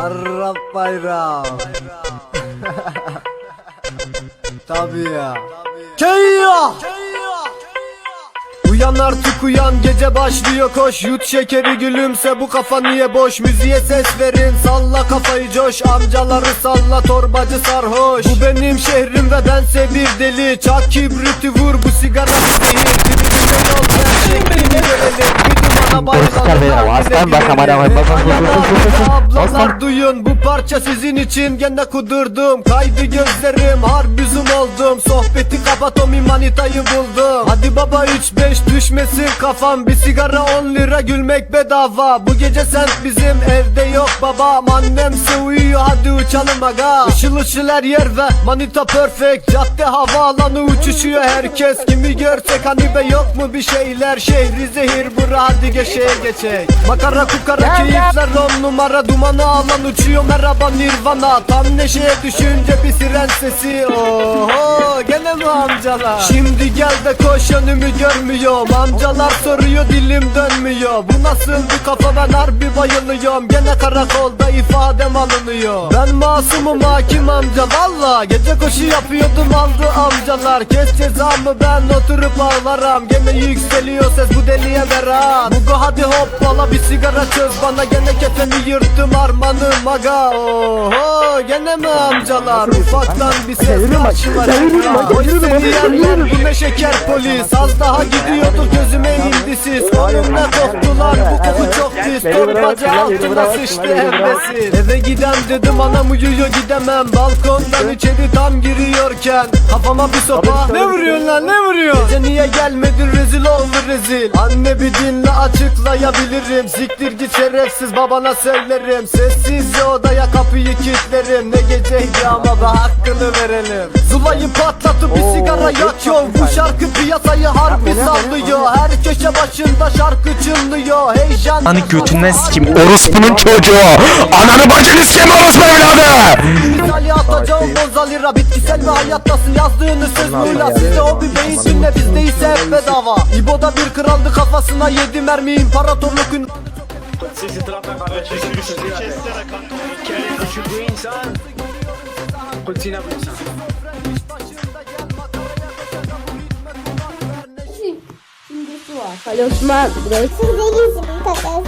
Arap bayram. Tabii ya. Keyya. Uyan artık uyan. Gece başlıyor. Koş. Yut şekeri gülümse. Bu kafa niye boş? Müziğe ses verin. Salla kafayı coş. Amcaları salla. Torbacı sarhoş. Bu benim şehrim ve bense bir deli. Çak kibriti vur bu sigara. Şeklini görelim Bir dumana bayılalım aslan bak, kamera bak, bak, bak. Ablalar duyun bu parça sizin için. Gene kudurdum. Kaydı gözlerim harbi zoom oldum. Sohbeti kapatom manitayı buldum. Hadi baba 3-5 düşmesin kafam. Bir sigara 10 lira gülmek bedava. Bu gece sen bizim evde yok babam. Annemse uyuyor hadi uçalım aga. Işıl ışıl her yer ve manita perfect. Cadde havaalanı uçuşuyor herkes. Kimi görsek hani be yok mu bir şeyler? Şehri zehir bura hadi geçeye geçek Makara kukara keyifler on numara. Dumanı alan uçuyor. Merhaba nirvana. Tam neşeye düşünce bir siren sesi. Oho gene mi amcalar. Şimdi gel de koş önümü görmüyorum Amcalar soruyor dilim dönmüyor. Bu nasıl bir kafa? Ben harbi bayılıyorum. Gene karakolda ifadem alınıyor. Ben masumum hakim amca. Valla Gece koşu yapıyordum aldı amcalar. Kes cezamı ben oturup ağlarım Gene yükseliyor ses bu deliye berat Mugo hadi hoppala bir sigara çöz. Bana Gene kefeni yırttım armanım aga. Oho gene mi amcalar? Ufaktan bir ses seni yerler bu ne şeker polis? Az daha gidiyorduk gözüme indi siz. Onunla koktular bu koku çok pis Torbacı altına sıçtı embesin Eve giden dedim anam uyuyor gidemem. Balkondan içeri tam giriyorken Kafama bir sopa. Ne vuruyorsun lan ne vuruyor Gece niye gelmedin rezil oldu rezil. Anne bir dinle açıklayabilirim. Siktir git şerefsiz babana söylerim. Sessizce odaya kapıyı kilitlerim. Ne geceydi ama be hakkını verelim. Zulayı patlatıp bir sigara yakıyor. Bu şarkı piyasayı harbi sallıyor. Her köşe başında şarkı çınlıyor. Heyecan Hani götünden sikim orospunun çocuğu Ananı bacını sikim orospu evladı Misali atacağım bonza lira Bitkisel ve hayattasın yazdığını söz Sizde o bir beyin dinle bizde ise hep bedava İbo'da bir kraldı kafasına yedi mermi imparatorluk ün solutions Quel est le green son Continue avec ça Şimdi su var. Ali Osman. Burası. Siz de gizli takaslı.